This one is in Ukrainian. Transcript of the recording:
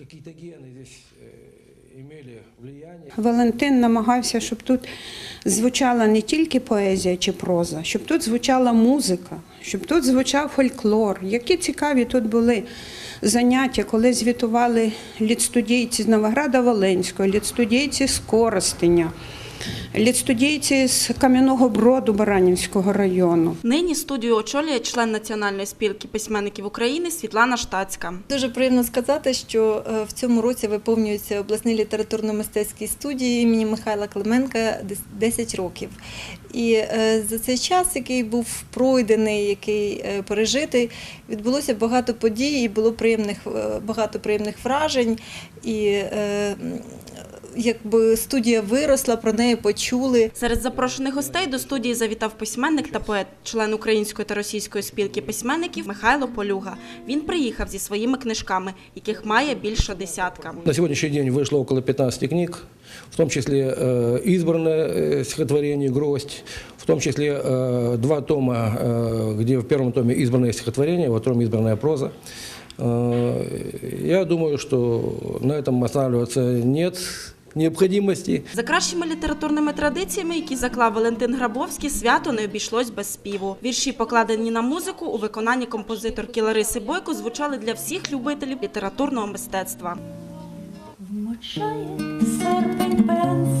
какие-то гены здесь э, имели влияние. Валентин намагався, щоб тут звучала не тільки поезія чи проза, щоб тут звучала музика, щоб тут звучав фольклор. Які цікаві тут були заняття, коли звітували літстудійці з Новограда Волинського, літстудійці з Коростеня, літстудійці з Кам'яного Броду Баранівського району. Нині студію очолює член Національної спілки письменників України Світлана Штацька. Дуже приємно сказати, що е, в цьому році виповнюється обласний літературно-мистецькій студії імені Михайла Клименка дес- 10 років. І е, за цей час, який був пройдений, який е, пережитий, відбулося багато подій, і було приємних, багато приємних вражень. І якби студія виросла, про неї почули. Серед запрошених гостей до студії завітав письменник та поет, член Української та Російської спілки письменників Михайло Полюга. Він приїхав зі своїми книжками, яких має більше десятка. На сегодняшний день вышло около 15 книг, в том числе э, избранное э, стихотворение «Гроздь», в том числе э, два тома, э, где в первом томе избранное стихотворение, во втором избранная проза. Э, Я думаю, что на этом останавливаться нет необходимости. За кращими літературними традиціями, які заклав Валентин Грабовський, свято не обійшлось без співу. Вірші, покладені на музику, у виконанні композиторки Лариси Бойко, звучали для всіх любителів літературного мистецтва. Вмочає серпень пензля